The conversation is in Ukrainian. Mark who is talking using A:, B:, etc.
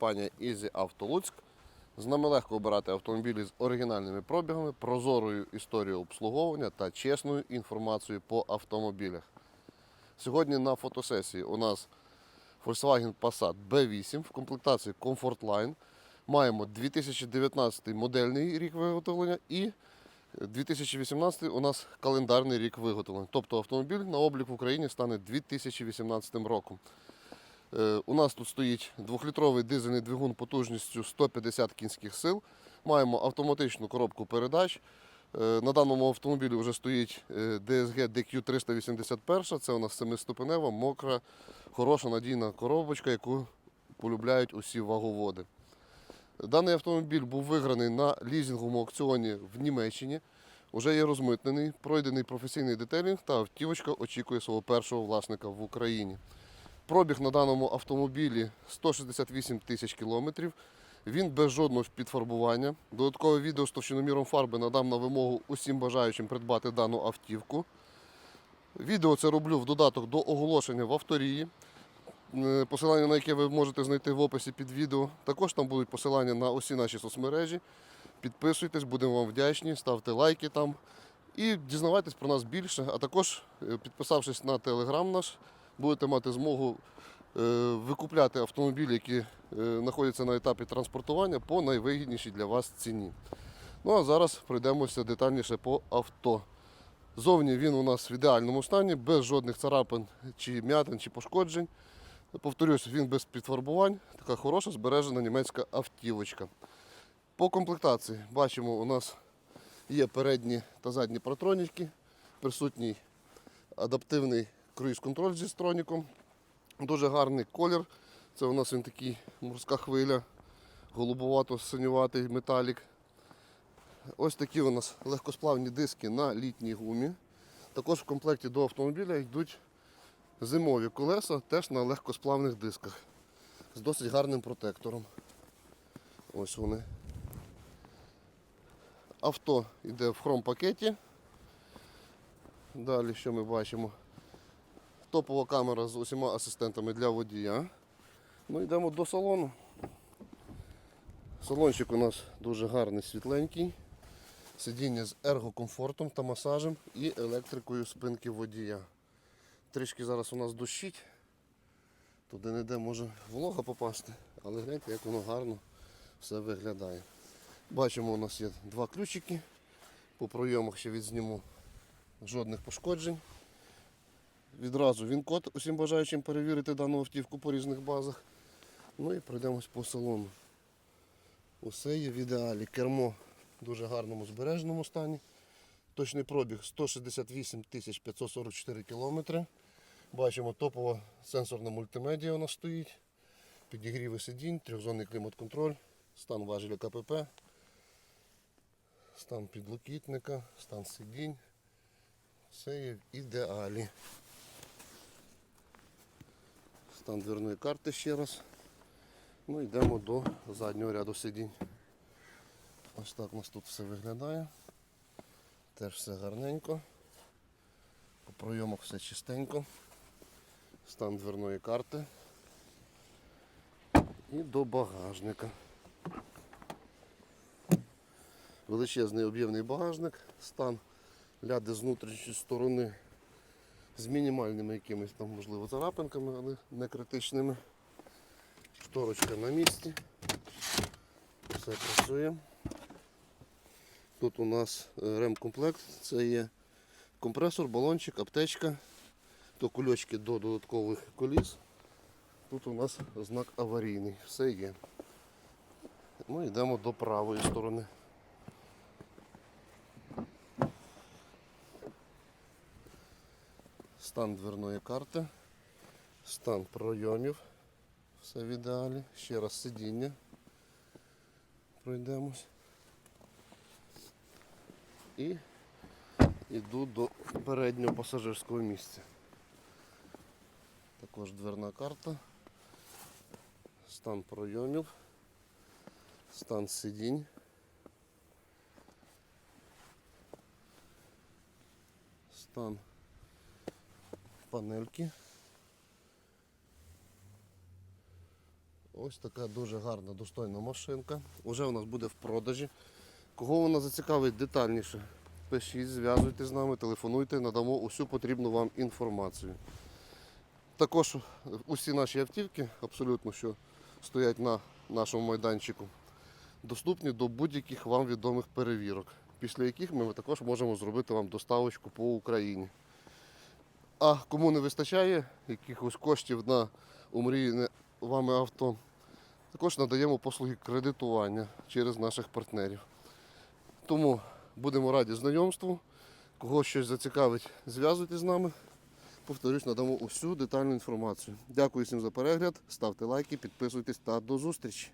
A: компанія Easy Auto Луцьк. З нами легко обирати автомобілі з оригінальними пробігами, прозорою історією обслуговування та чесною інформацією по автомобілях. Сьогодні на фотосесії у нас Volkswagen Passat B8 в комплектації Comfort Line. Маємо 2019 модельний рік виготовлення і 2018 у нас календарний рік виготовлення. Тобто автомобіль на облік в Україні стане 2018 роком. Е, У нас тут стоїть двохлітровий дизельний двигун потужністю 150 кінських сил. Маємо автоматичну коробку передач. Е, На даному автомобілі вже стоїть е, DSG DQ381. Це у нас семиступенева, мокра, хороша надійна коробочка, яку полюбляють усі ваговоди. Даний автомобіль був виграний на лізинговому аукціоні в Німеччині. Уже є розмитнений, пройдений професійний детелінг та автівочка очікує свого першого власника в Україні. Пробіг на даному автомобілі 168 тисяч кілометрів. Він без жодного підфарбування. Додаткове відео з товщиноміром фарби надам на вимогу усім бажаючим придбати дану автівку. Відео це роблю в додаток до оголошення в авторії. Е, Посилання на яке ви можете знайти в описі під відео. Також там будуть посилання на усі наші соцмережі. Підписуйтесь, будемо вам вдячні, ставте лайки там і дізнавайтесь про нас більше. А також, е, підписавшись на телеграм наш, будете мати змогу е, викупляти автомобілі, які е, знаходяться на етапі транспортування по найвигіднішій для вас ціні. Ну а зараз пройдемося детальніше по авто. Зовні він у нас в ідеальному стані, без жодних царапин, чи м'ятин, чи пошкоджень. Повторюсь, він без підфарбувань, така хороша збережена німецька автівочка. По комплектації бачимо, у нас є передні та задні протроніки, присутній адаптивний круїз-контроль зі строніком. Дуже гарний колір. Це у нас він такий морська хвиля, голубовато-синюватий металік. Ось такі у нас легкосплавні диски на літній гумі. Також в комплекті до автомобіля йдуть зимові колеса, теж на легкосплавних дисках. З досить гарним протектором. Ось вони. Авто йде в хром-пакеті. Далі що ми бачимо? Топова камера з усіма асистентами для водія. Ну йдемо до салону. Салончик у нас дуже гарний, світленький. Сидіння з ергокомфортом та масажем і електрикою спинки водія. Трішки зараз у нас дощить. Туди не де може волога попасти, але гляньте, як воно гарно все виглядає. Бачимо, у нас є два ключики. По пройомах ще відзніму жодних пошкоджень. Відразу він код усім бажаючим перевірити дану автівку по різних базах. Ну і пройдемось по салону. Усе є в ідеалі. Кермо в дуже гарному збереженому стані. Точний пробіг 168 544 кілометри. Бачимо топова сенсорна мультимедіа у нас стоїть. Підігріви сидінь, трьохзонний клімат-контроль, стан важеля КПП, стан підлокітника, стан сидінь. Все є в ідеалі. Стан дверної карти ще раз. Ну йдемо до заднього ряду сидінь. Ось так у нас тут все виглядає. Теж все гарненько. По пройомах все чистенько. Стан дверної карти. І до багажника. Величезний об'ємний багажник, стан ляди з внутрішньої сторони з мінімальними якимись там, можливо, царапинками, але не критичними. Шторочка на місці. Все працює. Тут у нас е, ремкомплект, це є компресор, балончик, аптечка, то кульочки до додаткових коліс. Тут у нас знак аварійний, все є. Ну йдемо до правої сторони. Стан дверної карти, стан пройомів, все в ідеалі. Ще раз сидіння. Пройдемось. І йду до переднього пасажирського місця. Також дверна карта, стан пройомів, стан сидінь. Стан панельки. Ось така дуже гарна, достойна машинка. Уже у нас буде в продажі. Кого вона зацікавить детальніше? Пишіть, зв'язуйтесь з нами, телефонуйте, надамо усю потрібну вам інформацію. Також усі наші автівки, абсолютно, що стоять на нашому майданчику, доступні до будь-яких вам відомих перевірок, після яких ми також можемо зробити вам доставочку по Україні. А кому не вистачає якихось коштів на умріяне вами авто, також надаємо послуги кредитування через наших партнерів. Тому будемо раді знайомству. Кого щось зацікавить, зв'язуйтесь з нами. Повторюсь, надамо усю детальну інформацію. Дякую всім за перегляд. Ставте лайки, підписуйтесь та до зустрічі.